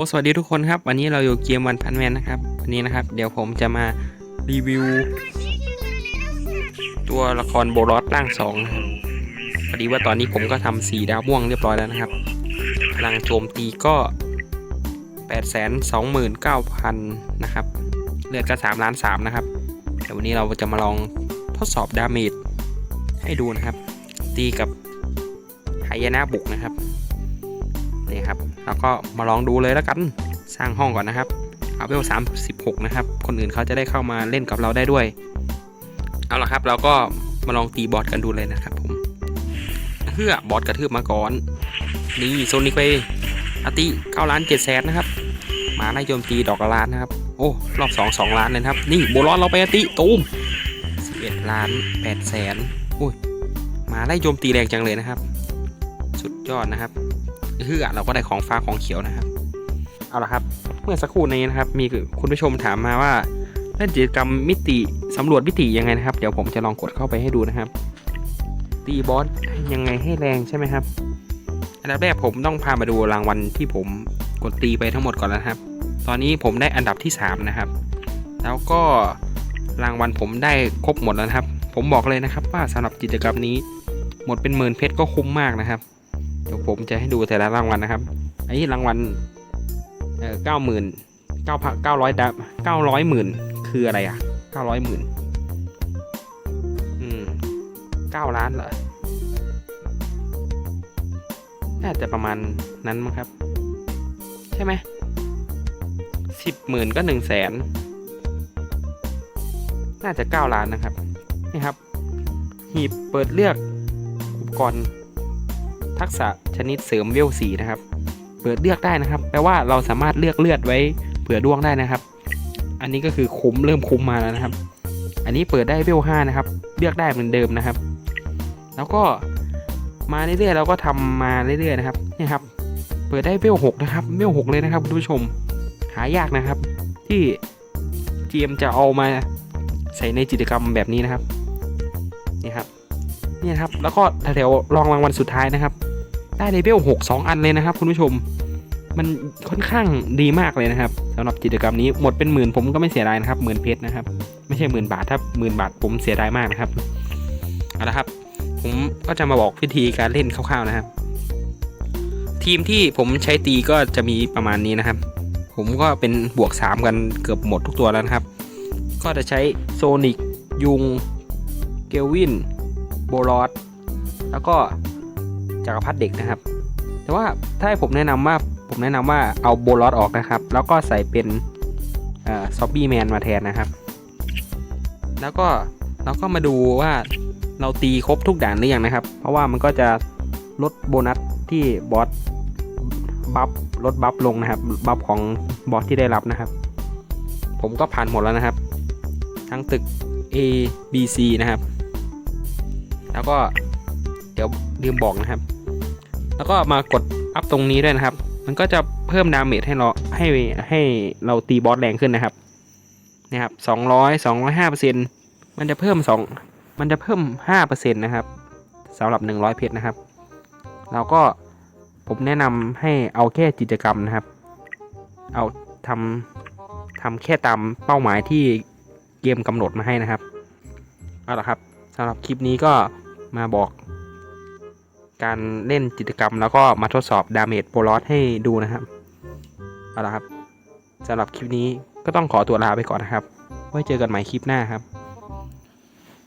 โอสวัสดีทุกคนครับ วันนี้เราอยู่เกมวันพันแมนนะครับ วันนี้นะครับ เดี๋ยวผมจะมารีวิว ตัวละครโบรอสร่างสองพอดีว่าตอนนี้ผมก็ทำสีดาวม่วงเรียบร้อยแล้วนะครับพลังโจมตีก็ 8 2 9 0 0 0 นะครับ เลือดก็3ล้าน3นะครับเดี๋ยววันนี้เราจะมาลองทดสอบดาเมจให้ดูนะครับ ตีกับไหายนะบุกนะครับ แล้วก็มาลองดูเลยแล้วกัน สร้างห้องก่อนนะครับ เอาเวล36 นะครับ คนอื่นเขาจะได้เข้ามาเล่นกับเราได้ด้วย เอาละครับ เราก็มาลองตีบอสกันดูเลยนะครับผมเพื่อบอสกระทืบมาก่อน นี่โซนิกไปอาติ9ล้าน7แสนนะครับ มาไล่โจมตีดอกล้านนะครับ โอ้ รอบ2 2ล้านเลยครับ นี่โบลอนเราไปอาติตูม11ล้าน8แสนอุ้ย มาไล่โจมตีแรงจังเลยนะครับ สุดยอดนะครับ คือเราก็ได้ของฟ้าของเขียวนะครับ เอาละครับ เมื่อสักครู่นี้นะครับ มีคุณผู้ชมถามมาว่าเล่นกิจกรรมมิติสำรวจมิติยังไงนะครับ เดี๋ยวผมจะลองกดเข้าไปให้ดูนะครับ ตีบอสยังไงให้แรงใช่ไหมครับ อันดับแรกผมต้องพามาดูรางวัลที่ผมกดตีไปทั้งหมดก่อนนะครับ ตอนนี้ผมได้อันดับที่ 3 นะครับ แล้วก็รางวัลผมได้ครบหมดแล้วครับ ผมบอกเลยนะครับว่าสำหรับกิจกรรมนี้ หมดเป็นหมื่นเพชรก็คุ้มมากนะครับ เดี๋ยวผมจะให้ดูแต่ละรางวัลนะครับอันนี้รางวัลเอ่อเก้าหมื่นเก้าพันเก้าร้อยดาเก้าร้อยหมื่นคืออะไรอะเก้าร้อยหมื่นอืมเก้าล้านเหรอน่าจะประมาณนั้นมั้งครับ ใช่ไหมสิบหมื่นก็หนึ่งแสนน่าจะเก้าล้านนะครับนี่ครับ หีบเปิดเลือกอุปกรณ์ ทักษะชนิดเสริมเวลสีนะครับ เปิดเลือกได้นะครับ แปลว่าเราสามารถเลือกเลือดไว้เผื่อดวงได้นะครับ อันนี้ก็คือคุ้มเริ่มคุ้มมาแล้วนะครับ อันนี้เปิดได้เวลห้านะครับ เลือกได้เหมือนเดิมนะครับ แล้วก็มาเรื่อยๆเราก็ทำมาเรื่อยๆนะครับนี่ครับ เปิดได้เวลหกนะครับเวลหกเลยนะครับคุณผู้ชม หายากนะครับ ที่เกมจะเอามาใส่ในกิจกรรมแบบนี้นะครับนี่ครับนี่ครับ แล้วก็แถวๆรองรางวัลสุดท้ายนะครับ ได้เลเวลหกสองอันเลยนะครับ คุณผู้ชม มันค่อนข้างดีมากเลยนะครับสำหรับกิจกรรมนี้หมดเป็นหมื่นผมก็ไม่เสียดายนะครับหมื่นเพชรนะครับ ไม่ใช่หมื่นบาทถ้าหมื่นบาทผมเสียดายมากนะครับเอาละครับ ผมก็จะมาบอกวิธีการเล่นคร่าวๆนะครับ ทีมที่ผมใช้ตีก็จะมีประมาณนี้นะครับ ผมก็เป็นบวก 3 กันเกือบหมดทุกตัวแล้วนะครับ ก็จะใช้โซนิกยุงเกลวินโบรอสแล้วก็ จักรพรรดิเด็กนะครับ แต่ว่าถ้าให้ผมแนะนำว่าผมแนะนำว่าเอาโบรอสออกนะครับ แล้วก็ใส่เป็นซอบบี้แมนมาแทนนะครับ แล้วก็เราก็มาดูว่าเราตีครบทุกด่านหรือยังนะครับ เพราะว่ามันก็จะลดโบนัสที่บอสบัฟลดบัฟลงนะครับบัฟของบอสที่ได้รับนะครับ ผมก็ผ่านหมดแล้วนะครับ ทั้งตึก A B C นะครับ แล้วก็เดี๋ยวลืมบอกนะครับ แล้วก็มากดอัพตรงนี้ด้วยนะครับ มันก็จะเพิ่มดาเมจให้เราให้ให้เราตีบอสแรงขึ้นนะครับนะครับสองร้อยสองร้อยห้าเปอร์เซ็นต์มันจะเพิ่มสองมันจะเพิ่มห้าเปอร์เซ็นต์นะครับสำหรับหนึ่งร้อยเพชรนะครับ เราก็ผมแนะนำให้เอาแค่กิจกรรมนะครับ เอาทำทำแค่ตามเป้าหมายที่เกมกำหนดมาให้นะครับ เอาละครับสำหรับคลิปนี้ก็มาบอก การเล่นกิจกรรม แล้วก็มาทดสอบดาเมจโปรลอสให้ดูนะครับเอาละครับสำหรับคลิปนี้ก็ต้องขอตัวลาไปก่อนนะครับ ไว้เจอกันใหม่คลิปหน้าครับ